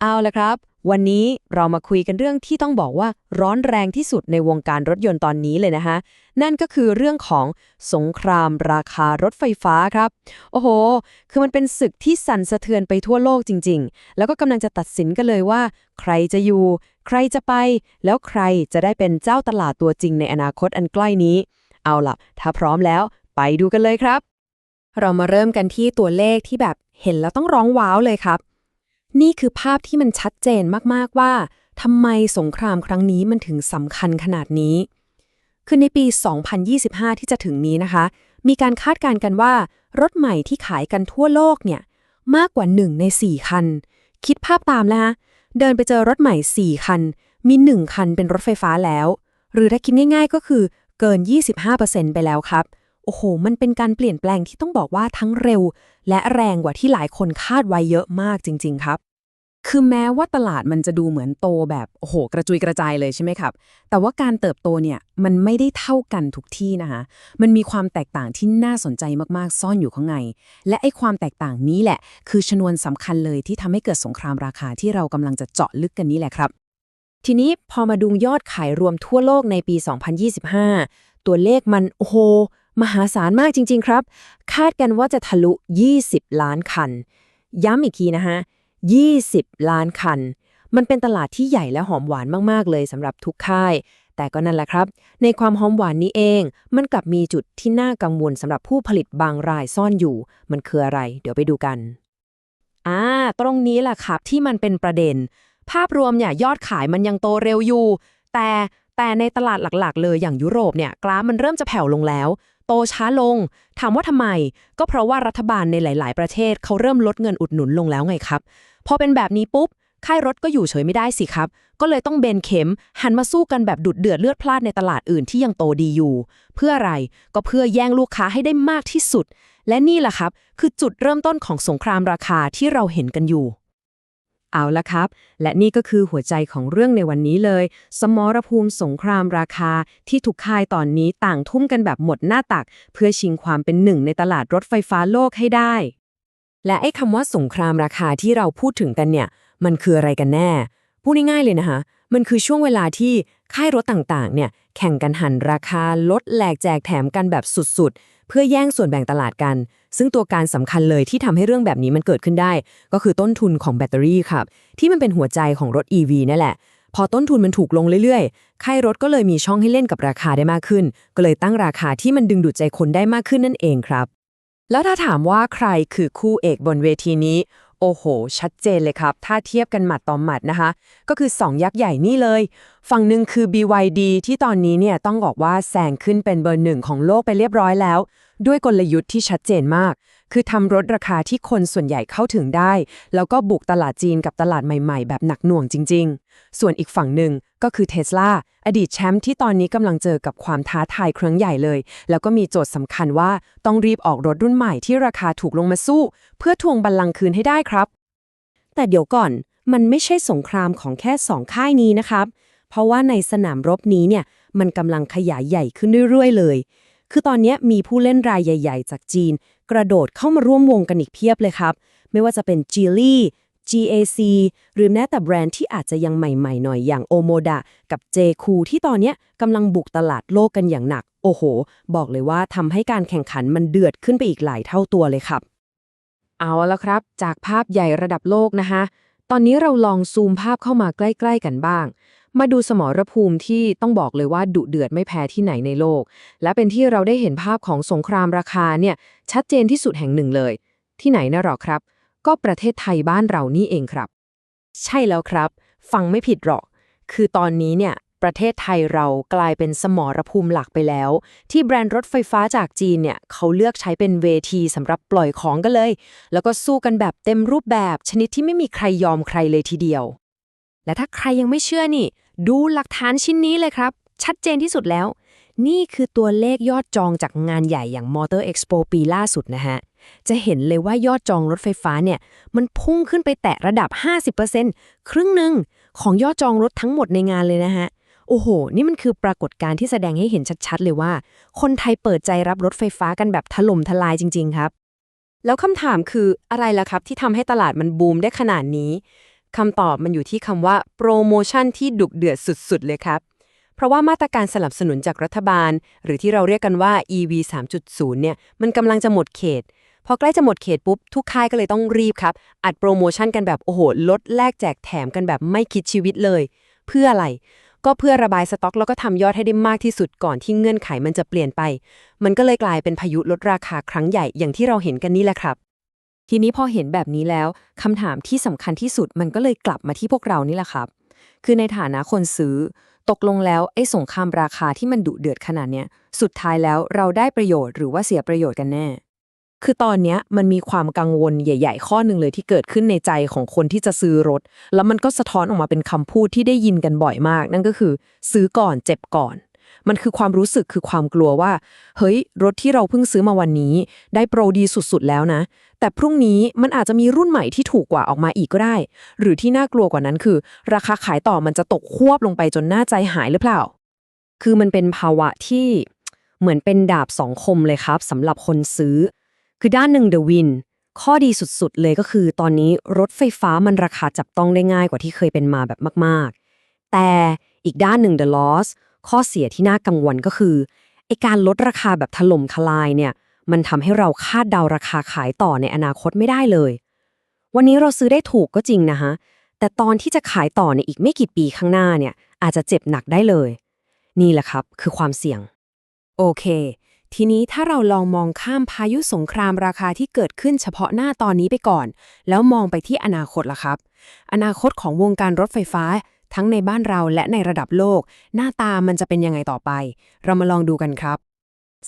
เอาละครับ วันนี้เรามาคุยกันเรื่องที่ต้องบอกว่าร้อนแรงที่สุดในวงการรถยนต์ตอนนี้เลยนะคะนั่นก็คือเรื่องของสงครามราคารถไฟฟ้าครับ โอ้โห คือมันเป็นศึกที่สั่นสะเทือนไปทั่วโลกจริง ๆ แล้วก็กำลังจะตัดสินกันเลยว่า ใครจะอยู่ ใครจะไป แล้วใครจะได้เป็นเจ้าตลาดตัวจริงในอนาคตอันใกล้นี้ เอาล่ะ ถ้าพร้อมแล้ว ไปดูกันเลยครับ เรามาเริ่มกันที่ตัวเลขที่แบบเห็นแล้วต้องร้องว้าวเลยครับ นี่คือภาพที่มันชัดเจนมากๆว่าทำไมสงครามครั้งนี้มันถึงสำคัญขนาดนี้ คือในปี 2025 ที่จะถึงนี้นะคะ มีการคาดการณ์กันว่ารถใหม่ที่ขายกันทั่วโลกเนี่ยมากกว่า 1 ใน 4 คัน คิดภาพตามแล้วฮะเดินไปเจอรถใหม่ 4 คัน มี 1 คันเป็นรถไฟฟ้าแล้ว หรือถ้าคิดง่ายๆก็คือเกิน 25%ไปแล้วครับ โอ้โห มันเป็นการเปลี่ยนแปลงที่ต้องบอกว่าทั้งเร็ว และแรงกว่าที่หลายคนคาดไว้เยอะมากจริง ๆ ครับ คือแม้ว่าตลาดมันจะดูเหมือนโตแบบโอ้โหกระจุยกระจายเลยใช่ไหมครับ แต่ว่าการเติบโตเนี่ยมันไม่ได้เท่ากันทุกที่นะคะมันมีความแตกต่างที่น่าสนใจมากๆ ซ่อนอยู่ข้างใน และไอ้ความแตกต่างนี้แหละ คือชนวนสำคัญเลยที่ทำให้เกิดสงครามราคาที่เรากำลังจะเจาะลึกกันนี้แหละครับ ทีนี้พอมาดูยอดขายรวมทั่วโลกในปี 2025 ตัวเลขมันโอ้โหมหาศาลมากจริง ๆ ครับ คาดกันว่าจะทะลุ 20 ล้านคัน ย้ำอีกทีนะฮะ 20 ล้านคัน มันเป็นตลาดที่ใหญ่และหอมหวานมากๆเลยสำหรับทุกค่าย แต่ก็นั่นแหละครับ ในความหอมหวานนี้เอง มันกลับมีจุดที่น่ากังวลสำหรับผู้ผลิตบางรายซ่อนอยู่ มันคืออะไร เดี๋ยวไปดูกันอ่าตรงนี้แหละครับที่มันเป็นประเด็น ภาพรวมเนี่ยยอดขายมันยังโตเร็วอยู่ แต่แต่ในตลาดหลักๆ เลยอย่างยุโรปเนี่ยกราฟมันเริ่มจะแผ่วลงแล้ว โตช้าลง ถามว่าทำไม ก็เพราะว่ารัฐบาลในหลาย ๆ ประเทศเขาเริ่มลดเงินอุดหนุนลงแล้วไงครับ พอเป็นแบบนี้ปุ๊บค่ายรถก็อยู่เฉยไม่ได้สิครับ ก็เลยต้องเบนเข็ม หันมาสู้กันแบบดุดเดือดเลือดพลานในตลาดอื่นที่ยังโตดีอยู่ เพื่ออะไรก็เพื่อแย่งลูกค้าให้ได้มากที่สุด และนี่แหละครับ คือจุดเริ่มต้นของสงครามราคาที่เราเห็นกันอยู่ เอาละครับ และนี่ก็คือหัวใจของเรื่องในวันนี้เลย สมรภูมิสงครามราคาที่ทุกค่ายตอนนี้ต่างทุ่มกันแบบหมดหน้าตัก เพื่อชิงความเป็นหนึ่งในตลาดรถไฟฟ้าโลกให้ได้ และไอ้คำว่าสงครามราคาที่เราพูดถึงกันเนี่ย มันคืออะไรกันแน่ พูดง่ายๆเลยนะคะ มันคือช่วงเวลาที่ค่ายรถต่างๆ เนี่ยแข่งกันหันราคาลดแหลกแจกแถมกันแบบสุดๆ เพื่อแย่งส่วนแบ่งตลาดกัน ซึ่งตัวการสำคัญเลยที่ทำให้เรื่องแบบนี้มันเกิดขึ้นได้ ก็คือต้นทุนของแบตเตอรี่ครับ ที่มันเป็นหัวใจของรถ EV นั่นแหละ พอต้นทุนมันถูกลงเรื่อยๆ ค่ายรถก็เลยมีช่องให้เล่นกับราคาได้มากขึ้น ก็เลยตั้งราคาที่มันดึงดูดใจคนได้มากขึ้นนั่นเองครับ แล้วถ้าถามว่าใครคือคู่เอกบนเวทีนี้โอ้โห ชัดเจนเลยครับ ถ้าเทียบกันหมัดต่อหมัดนะคะ ก็คือ 2 ยักษ์ใหญ่นี่เลย ฝั่งหนึ่งคือ BYD ที่ตอนนี้เนี่ยต้องบอกว่าแซงขึ้นเป็นเบอร์หนึ่งของโลกไปเรียบร้อยแล้ว ด้วยกลยุทธ์ที่ชัดเจนมาก คือทำรถราคาที่คนส่วนใหญ่เข้าถึงได้ แล้วก็บุกตลาดจีนกับตลาดใหม่ๆ แบบหนักหน่วงจริง ๆ ส่วนอีกฝั่งหนึ่งก็คือ Tesla อดีตแชมป์ที่ตอนนี้กำลังเจอกับความท้าทายครั้งใหญ่เลย แล้วก็มีโจทย์สำคัญว่าต้องรีบออกรถรุ่นใหม่ที่ราคาถูกลงมาสู้ เพื่อทวงบัลลังก์คืนให้ได้ครับ แต่เดี๋ยวก่อนมันไม่ใช่สงครามของแค่สองค่ายนี้นะครับ เพราะว่าในสนามรบนี้เนี่ยมันกำลังขยายใหญ่ขึ้นเรื่อยๆเลย คือตอนนี้มีผู้เล่นรายใหญ่ ๆ จากจีน กระโดดเข้ามาร่วมวงกันอีกเพียบเลยครับ ไม่ว่าจะเป็น g e l y GAC หรือแม้แต่แบรนด์ที่อาจจะยังใหม่ๆหน่อยอย่าง Omoda กับ j c o ที่ตอนนี้กำลังบุกตลาดโลกกันอย่างหนัก โอ้โห บอกเลยว่าทำให้การแข่งขันมันเดือดขึ้นไปอีกหลายเท่าตัวเลยครับ เอาละครับ จากภาพใหญ่ระดับโลกนะคะ ตอนนี้เราลองซูมภาพเข้ามาใกล้ ๆ กันบ้าง มาดูสมรภูมิที่ต้องบอกเลยว่าดุเดือดไม่แพ้ที่ไหนในโลก และเป็นที่เราได้เห็นภาพของสงครามราคาเนี่ยชัดเจนที่สุดแห่งหนึ่งเลย ที่ไหนนะหรอครับ ก็ประเทศไทยบ้านเรานี่เองครับ ใช่แล้วครับ ฟังไม่ผิดหรอก คือตอนนี้เนี่ยประเทศไทยเรากลายเป็นสมรภูมิหลักไปแล้ว ที่แบรนด์รถไฟฟ้าจากจีนเนี่ยเขาเลือกใช้เป็นเวทีสำหรับปล่อยของกันเลย แล้วก็สู้กันแบบเต็มรูปแบบชนิดที่ไม่มีใครยอมใครเลยทีเดียว และถ้าใครยังไม่เชื่อนี่ ดูหลักฐานชิ้นนี้เลยครับ ชัดเจนที่สุดแล้ว นี่คือตัวเลขยอดจองจากงานใหญ่อย่าง Motor Expo ปีล่าสุดนะฮะ จะเห็นเลยว่ายอดจองรถไฟฟ้าเนี่ย มันพุ่งขึ้นไปแตะระดับ 50%ครึ่งหนึ่งของยอดจองรถทั้งหมดในงานเลยนะฮะโอ้โห นี่มันคือปรากฏการณ์ที่แสดงให้เห็นชัดๆ เลยว่า คนไทยเปิดใจรับรถไฟฟ้ากันแบบถล่มทลายจริง ๆ ครับ แล้วคำถามคืออะไรล่ะครับที่ทำให้ตลาดมันบูมได้ขนาดนี้ คำตอบมันอยู่ที่คำว่าโปรโมชั่นที่ดุเดือดสุดๆ เลยครับ เพราะว่ามาตรการสนับสนุนจากรัฐบาล หรือที่เราเรียกกันว่า EV 3.0 เนี่ย มันกำลังจะหมดเขต พอใกล้จะหมดเขตปุ๊บ ทุกค่ายก็เลยต้องรีบครับ อัดโปรโมชั่นกันแบบโอ้โห ลดแลกแจกแถมกันแบบไม่คิดชีวิตเลย เพื่ออะไร ก็เพื่อระบายสต็อกแล้วก็ทำยอดให้ได้มากที่สุดก่อนที่เงื่อนไขมันจะเปลี่ยนไป มันก็เลยกลายเป็นพายุลดราคาครั้งใหญ่อย่างที่เราเห็นกันนี่แหละครับ ทีนี้พอเห็นแบบนี้แล้วคำถามที่สำคัญที่สุดมันก็เลยกลับมาที่พวกเรานี่แหละครับ คือในฐานะคนซื้อ ตกลงแล้วไอ้สงครามราคาที่มันดุเดือดขนาดเนี้ยสุดท้ายแล้วเราได้ประโยชน์หรือว่าเสียประโยชน์กันแน่ คือตอนเนี้ยมันมีความกังวลใหญ่ ๆ ข้อหนึ่งเลยที่เกิดขึ้นในใจของคนที่จะซื้อรถ แล้วมันก็สะท้อนออกมาเป็นคำพูดที่ได้ยินกันบ่อยมาก นั่นก็คือ ซื้อก่อนเจ็บก่อน มันคือความรู้สึกคือความกลัวว่า เฮ้ย รถที่เราเพิ่งซื้อมาวันนี้ ได้โปรดีสุดๆแล้วนะ แต่พรุ่งนี้มันอาจจะมีรุ่นใหม่ที่ถูกกว่าออกมาอีกก็ได้ หรือที่น่ากลัวกว่านั้นคือ ราคาขายต่อมันจะตกควบลงไปจนหน้าใจหายหรือเปล่า คือมันเป็นภาวะที่เหมือนเป็นดาบสองคมเลยครับสำหรับคนซื้อ คือด้านหนึ่ง The Win ข้อดีสุดๆ เลยก็คือ ตอนนี้รถไฟฟ้ามันราคาจับต้องได้ง่ายกว่าที่เคยเป็นมาแบบมาก ๆ แต่อีกด้านหนึ่ง The Loss ข้อเสียที่น่ากังวลก็คือไอการลดราคาแบบถล่มทลายเนี่ย มันทำให้เราคาดเดาราคาขายต่อในอนาคตไม่ได้เลย วันนี้เราซื้อได้ถูกก็จริงนะฮะแต่ตอนที่จะขายต่อในอีกไม่กี่ปีข้างหน้าเนี่ย อาจจะเจ็บหนักได้เลย นี่แหละครับ คือความเสี่ยง โอเค ทีนี้ถ้าเราลองมองข้ามพายุสงครามราคาที่เกิดขึ้นเฉพาะหน้าตอนนี้ไปก่อน แล้วมองไปที่อนาคตล่ะครับ อนาคตของวงการรถไฟฟ้า ทั้งในบ้านเราและในระดับโลก หน้าตามันจะเป็นยังไงต่อไป เรามาลองดูกันครับ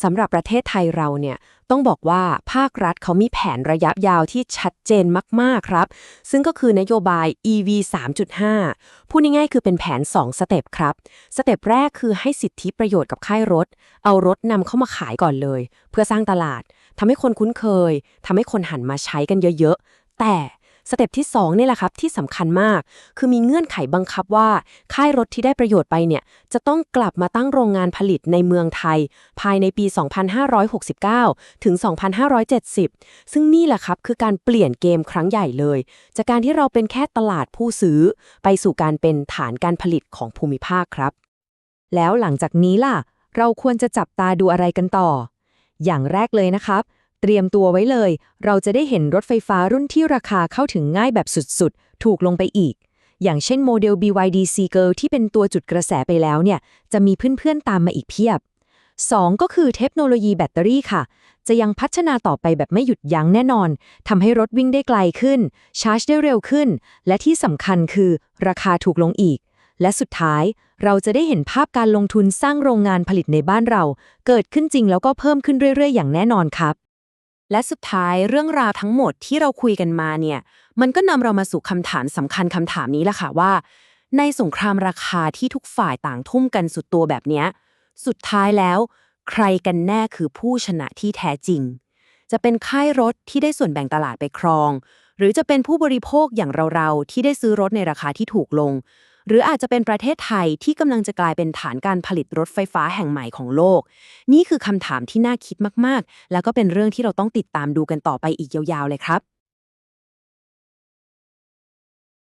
สำหรับประเทศไทยเราเนี่ยต้องบอกว่าภาครัฐเขามีแผนระยะยาวที่ชัดเจนมาก ๆ ครับ ซึ่งก็คือนโยบาย EV 3.5 พูดง่ายๆคือเป็นแผน 2 สเต็ปครับ สเต็ปแรกคือให้สิทธิประโยชน์กับค่ายรถ เอารถนำเข้ามาขายก่อนเลย เพื่อสร้างตลาดทำให้คนคุ้นเคยทำให้คนหันมาใช้กันเยอะ ๆ แต่ สเต็ปที่2นี่แหละครับที่สำคัญมาก คือมีเงื่อนไขบังคับว่า ค่ายรถที่ได้ประโยชน์ไปเนี่ยจะต้องกลับมาตั้งโรงงานผลิตในเมืองไทย ภายในปี 2569 ถึง 2570 ซึ่งนี่แหละครับคือการเปลี่ยนเกมครั้งใหญ่เลย จากการที่เราเป็นแค่ตลาดผู้ซื้อ ไปสู่การเป็นฐานการผลิตของภูมิภาคครับ แล้วหลังจากนี้ล่ะ เราควรจะจับตาดูอะไรกันต่อ อย่างแรกเลยนะครับ เตรียมตัวไว้เลย เราจะได้เห็นรถไฟฟ้ารุ่นที่ราคาเข้าถึงง่ายแบบสุดๆ ถูกลงไปอีก อย่างเช่นโมเดล BYD Seagull ที่เป็นตัวจุดกระแสไปแล้วเนี่ย จะมีเพื่อนๆตามมาอีกเพียบ 2 ก็คือเทคโนโลยีแบตเตอรี่ค่ะ จะยังพัฒนาต่อไปแบบไม่หยุดยั้งแน่นอน ทำให้รถวิ่งได้ไกลขึ้น ชาร์จได้เร็วขึ้น และที่สำคัญคือ ราคาถูกลงอีก และสุดท้ายเราจะได้เห็นภาพการลงทุนสร้างโรงงานผลิตในบ้านเรา เกิดขึ้นจริงแล้วก็เพิ่มขึ้นเรื่อยๆ อย่างแน่นอนครับ และสุดท้ายเรื่องราวทั้งหมดที่เราคุยกันมาเนี่ย มันก็นำเรามาสู่คำถามสำคัญคำถามนี้แหละค่ะว่า ในสงครามราคาที่ทุกฝ่ายต่างทุ่มกันสุดตัวแบบเนี้ยสุดท้ายแล้ว ใครกันแน่คือผู้ชนะที่แท้จริง จะเป็นค่ายรถที่ได้ส่วนแบ่งตลาดไปครอง หรือจะเป็นผู้บริโภคอย่างเราๆที่ได้ซื้อรถในราคาที่ถูกลง หรืออาจจะเป็นประเทศไทยที่กำลังจะกลายเป็นฐานการผลิตรถไฟฟ้าแห่งใหม่ของโลก นี่คือคำถามที่น่าคิดมากๆ แล้วก็เป็นเรื่องที่เราต้องติดตามดูกันต่อไปอีกยาวๆเลยครับ